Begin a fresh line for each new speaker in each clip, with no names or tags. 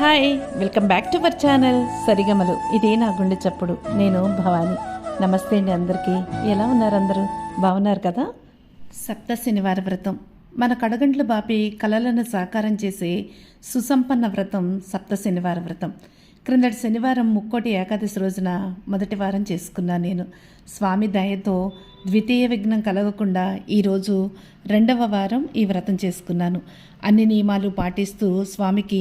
Hi welcome back to our channel. సరిగమలు ఇదే నా గుండె చప్పుడు. నేను భవాని. నమస్తే అండి అందరికీ. ఎలా ఉన్నారు అందరూ? బాగున్నారు కదా? సప్త శనివార వ్రతం. మన కడగండ్లు బాపి కలలను సాకారం చేసే సుసంపన్న వ్రతం సప్త శనివార వ్రతం. క్రిందటి శనివారం ముక్కోటి ఏకాదశి రోజున మొదటి వారం చేసుకున్నాను నేను. స్వామి దయతో ద్వితీయ విఘ్నం కలగకుండా ఈరోజు రెండవ వారం ఈ వ్రతం చేసుకున్నాను. అన్ని నియమాలు పాటిస్తూ స్వామికి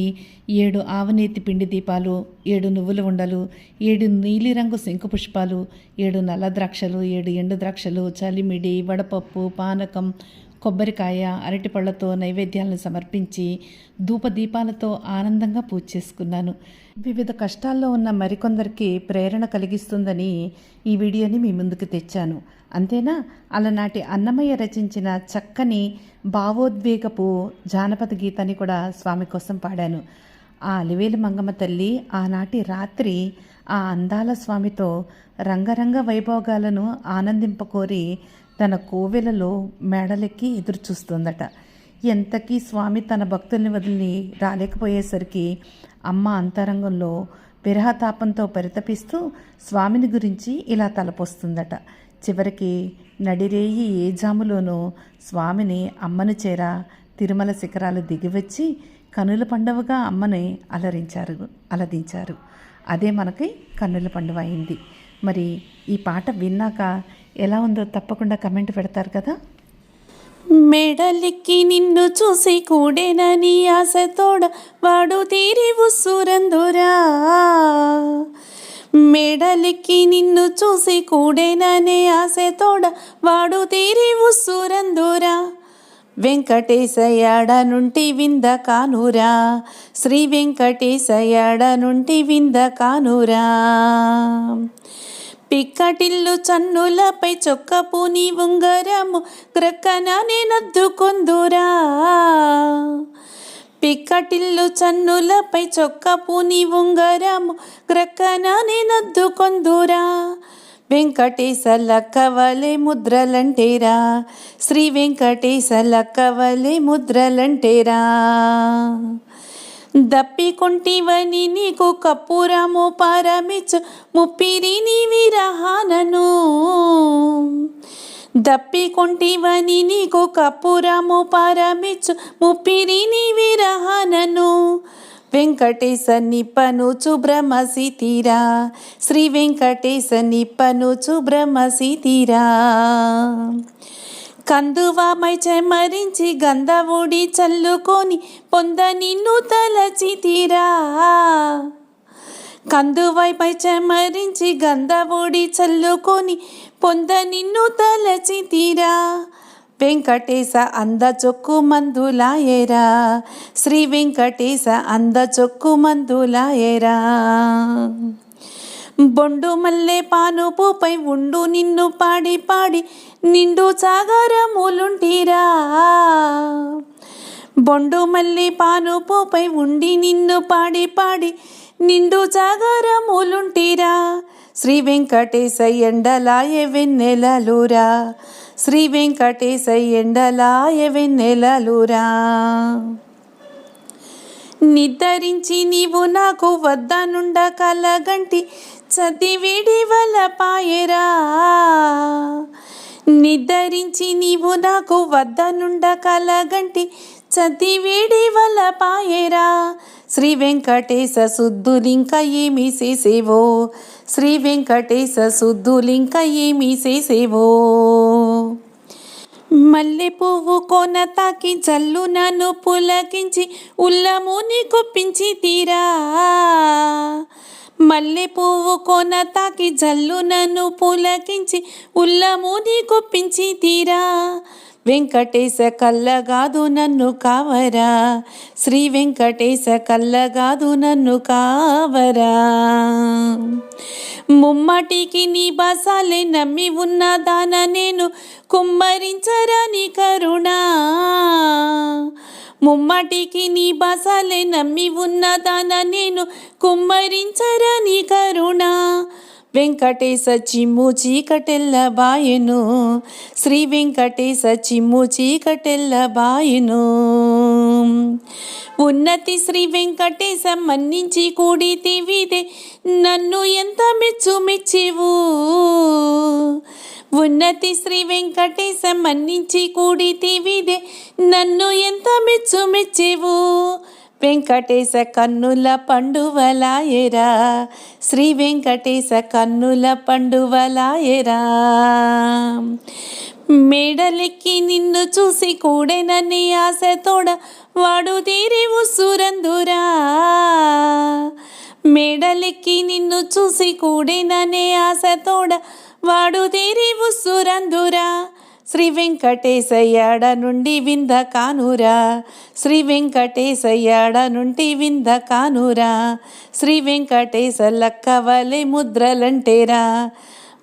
ఏడు ఆవనేతి పిండి దీపాలు ఏడు నువ్వుల ఉండలు ఏడు నీలిరంగు శంకు పుష్పాలు ఏడు నల్ల ద్రాక్షలు ఏడు ఎండు ద్రాక్షలు చలిమిడి వడపప్పు పానకం కొబ్బరికాయ అరటిపళ్ళతో నైవేద్యాలను సమర్పించి ధూపదీపాలతో ఆనందంగా పూజ చేసుకున్నాను. వివిధ కష్టాల్లో ఉన్న మరికొందరికి ప్రేరణ కలిగిస్తుందని ఈ వీడియోని మీ ముందుకు తెచ్చాను. అంతేనా? అలనాటి అన్నమయ్య రచించిన చక్కని భావోద్వేగపు జానపద గీతాన్ని కూడా స్వామి కోసం పాడాను. ఆ అలివేలు మంగమ్మ తల్లి ఆనాటి రాత్రి ఆ అందాల స్వామితో రంగరంగ వైభోగాలను ఆనందింపకోరి తన కోవెలలో మేడలెక్కి ఎదురు చూస్తుందట ఎంతకీ స్వామి తన భక్తుల్ని వదిలి రాలేకపోయేసరికి అమ్మ అంతరంగంలో విరహతాపంతో పరితపిస్తూ స్వామిని గురించి ఇలా తలపొస్తుందట. చివరికి నడిరేయి ఏ జాములోనూ స్వామిని అమ్మను చేర తిరుమల శిఖరాలు దిగివచ్చి కనుల పండువగా అమ్మని అలరించారు అలదించారు. అదే మనకి కన్నుల పండుగ అయింది. మరి ఈ పాట విన్నాక ఎలా ఉందో తప్పకుండా కమెంట్ పెడతారు కదా?
మెడలిక్కి నిన్ను చూసి కూడేనని ఆశతోడ వాడు తీరి ఉస్సురందురా. మెడలిక్కి నిన్ను చూసి కూడేననే ఆశతోడ వాడు తీరి ఉస్సురందురా. వెంకటేశయాడ నుండి వింద కానురా. శ్రీ వెంకటేశయాడ నుండి వింద కానురా. పిక్కటిల్లు చన్నులపై చొక్కపుని ఉంగరము క్రక్కన నేనద్దుకొందురా. పిక్కటిల్లు చన్నులపై చొక్కపుని ఉంగరము క్రక్కన నేనద్దుకొందురా. వెంకటేశల కవలే ముద్రలంటేరా. శ్రీ వెంకటేశల కవలే ముద్రలంటేరా. దప్పికొంటివని నీకు కప్పురము పారమిచ్చు ముప్పిరి నీ దప్పికొంటివని నీకు కప్పురము పారమిచ్చు ముప్పిరిని విరహనను విరహానను. వెంకటేశ నిప్పనుచు బ్రహ్మసితిరా శ్రీ వెంకటేశ నిప్పనుచు బ్రహ్మసితిరా. కందువామై చెమరించి గంధవుడి చల్లుకొని పొంద నిన్ను తలచితిరా కందువైపై చెమరించి గంధవుడి చల్లుకొని పొంద నిన్ను తలచితిరా వెంకటేశ అంద చొక్కు మందులాయేరా శ్రీ వెంకటేశ అంద చొక్కు మందులాయేరా బొండు మల్లె పానుపుపై ఉండు నిన్ను పాడి పాడి నిండు సాగరములుంటిరా. బొండు మల్లి పానుపుపై ఉండి నిన్ను పాడి పాడి నిండు సాగరములుంటిరా. శ్రీ వెంకటేశ ఎండలాయ వెన్నెలలురా. శ్రీ వెంకటేశ ఎండలాయ వెన్నెలలురా. నిద్రించి నీవు నాకు వద్దనుండ కలగంటి చదివిడి వల పాయరా నిద్రించి నీవు నాకు వద్దనుండ కలగంటి చదివిడి వల పాయరా. శ్రీ వెంకటేశ సుద్దులింక ఏమి చేసేవో? శ్రీ వెంకటేశ సుద్దులింక ఏమి చేసేవో? మల్లె పువ్వు కోన తాకి జల్లు నన్ను పులకించి ఉల్లముని కుప్పించి తీరా. మల్లె పువ్వు కొన తాకి జల్లు నన్ను పులకించి ఉల్లముని కొప్పించి తీరా. వెంకటేశ కల్లగాదు నన్ను కావరా. శ్రీ వెంకటేశ కల్లగాదు నన్ను కావరా. ముమ్మటికి నీ బసాలే నమ్మి ఉన్న నేను నేను కుమ్మరించరాని కరుణా. ముమ్మటికి నీ బసాలే నమ్మి ఉన్న దాన నేను కుమ్మరించరాని కరుణ. వెంకటేశ చిమ్ము చీకటెల్ల బాయెను. శ్రీ వెంకటేశ చిమ్ము చీకటెల్ల బాయెను. ఉన్నతి శ్రీ వెంకటేశ మన్నించి కూడితివిదే నన్ను ఎంత మెచ్చు మెచ్చివు ఉన్నతి శ్రీ వెంకటేశ మన్నించి కూడితివిదే నన్ను ఎంత మెచ్చు మెచ్చివు వెంకటేశ కన్నుల పండువలాయరా. శ్రీ వెంకటేశ కన్నుల పండువలాయరా. మేడలెక్కి నిన్ను చూసి కూడెనని ఆశతోడ వాడు తీరి ఉసురందురా మేడలెక్కి నిన్ను చూసి కూడెననే ఆశతోడ వాడు తీరి ఉసురందురా శ్రీ వెంకటేశయ్యాడ నుండి వింద కానురా. శ్రీ వెంకటేశయ్యాడ నుండి వింద కానురా. శ్రీ వెంకటేశ లక్కవలే ముద్రలంటేరా.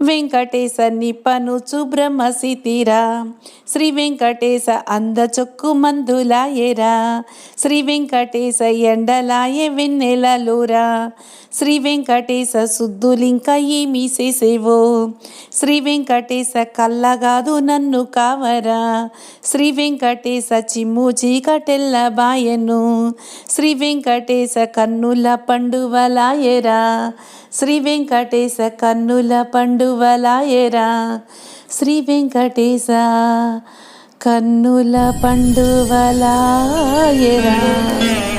వెంకటేశ నిపను నిపనుచు బ్రహ్మసితిరా. శ్రీ వెంకటేశ అందచొక్కు మందులాయేరా. శ్రీ వెంకటేశ ఎండలాయే వెన్నెలలోరా. శ్రీ వెంకటేశ శుద్ధులింక ఏమి చేసేవో. శ్రీ వెంకటేశ కల్లగాదు నన్ను కావరా. శ్రీ వెంకటేశ చిమ్ము చీకటెల్ల బాయను. శ్రీ వెంకటేశ కన్నుల పండువలాయరా. శ్రీ వెంకటేశ కన్నుల పండువలాయరా. శ్రీ వెంకటేశ కన్నుల పండువలాయరా.